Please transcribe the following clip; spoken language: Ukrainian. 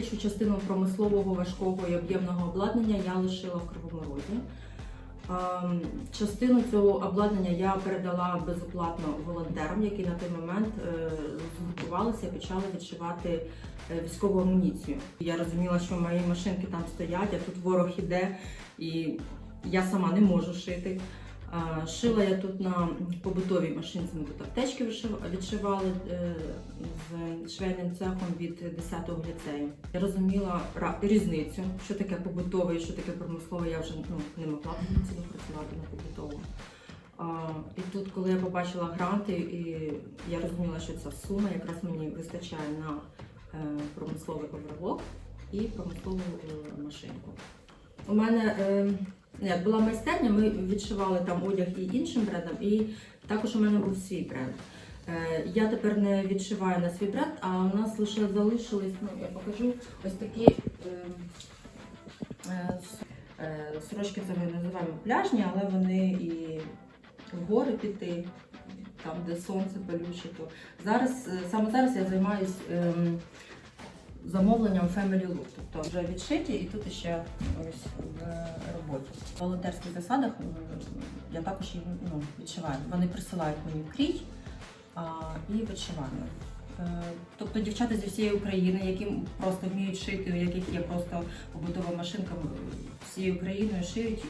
більшу частину промислового важкого і об'ємного обладнання я лишила в Кривому Розі. Ем, Частину цього обладнання я передала безоплатно волонтерам, які на той момент е, згуртувалися і почали відшивати е, військову амуніцію. Я розуміла, що мої машинки там стоять, а тут ворог іде, і я сама не можу шити. Шила я тут на побутовій машинці, ми тут аптечки відшивали е, з швейним цехом від 10-го ліцею. Я розуміла різницю, що таке побутове і що таке промислове. Я вже ну, не могла повноцінно працювати на побутовому. І тут, коли я побачила гранти, і я розуміла, що ця сума якраз мені вистачає на е, промисловий оверлок і промислову е, машинку. У мене е, ні, була майстерня, ми відшивали там одяг і іншим брендам, і також у мене був свій бренд. Е, Я тепер не відшиваю на свій бренд, а у нас лише залишились, ну я покажу, ось такі е, е, е, сорочки, це ми називаємо пляжні, але вони і в гори піти, там де сонце палюче. Зараз, е, саме зараз я займаюсь ем, замовленням Family Look, тобто вже відшиті і тут ще ось в роботі. В волонтерських засадах я також їх ну, відшиваю. Вони присилають мені крій а, і відшиваю. Е, Тобто дівчата зі всієї України, які просто вміють шити, у яких є просто побутова машинка, всією Україною шиють.